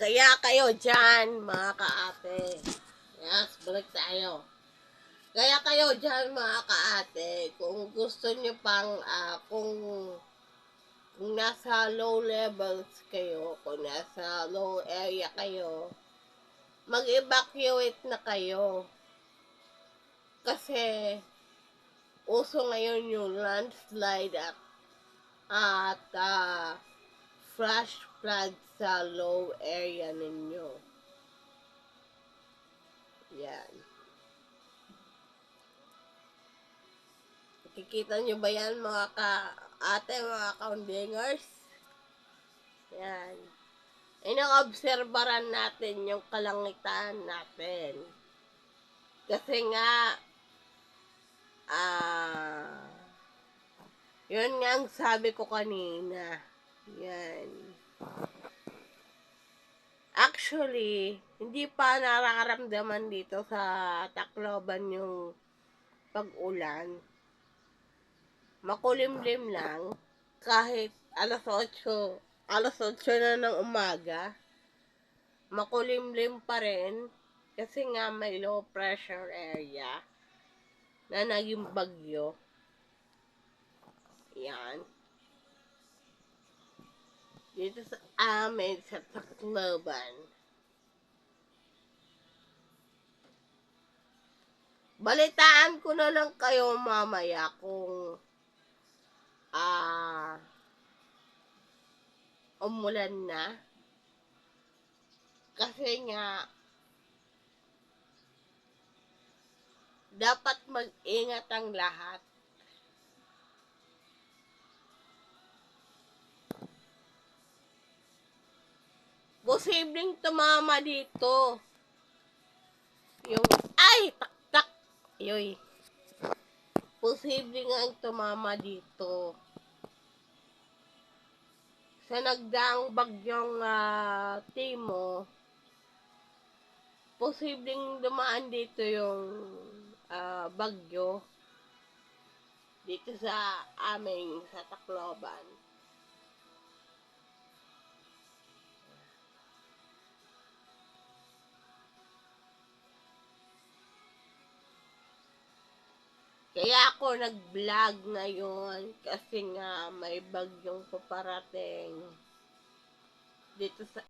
Kaya kayo dyan, mga kaate. Yes, balik tayo. Kaya kayo dyan, mga kaate, kung gusto nyo pang, ah, kung, kung nasa low levels kayo, kung nasa low area kayo, mag-evacuate na kayo. Kasi, uso ngayon yung landslide at, at, ah, flash flood sa low area ninyo. Yan. Nakikita nyo ba yan mga ka ate, mga kaundingers? Yan. Inang-obserbaran natin yung kalangitan natin. Kasi nga, ah, yun nga ang sabi ko kanina. Yan. Actually, hindi pa nararamdaman dito sa Tacloban yung pag-ulan. Makulimlim lang kahit alas 8, alas 8 na ng umaga. Makulimlim pa rin kasi nga may low pressure area na naging bagyo. Yan. Dito sa amin sa Tacloban. Balitaan ko na lang kayo mamaya kung ah umulan na. Kasi nga dapat mag-ingat ang lahat. Posibleng tumama dito. Yung, ay, taktak. Yoy. Posible nga ang tumama dito. Sa nagdaang bagyong ah, Timo, posibleng dumaan dito yung ah, bagyo dito sa aming sa Tacloban. Kaya ako nag-vlog ngayon kasi nga may bagyong paparating dito sa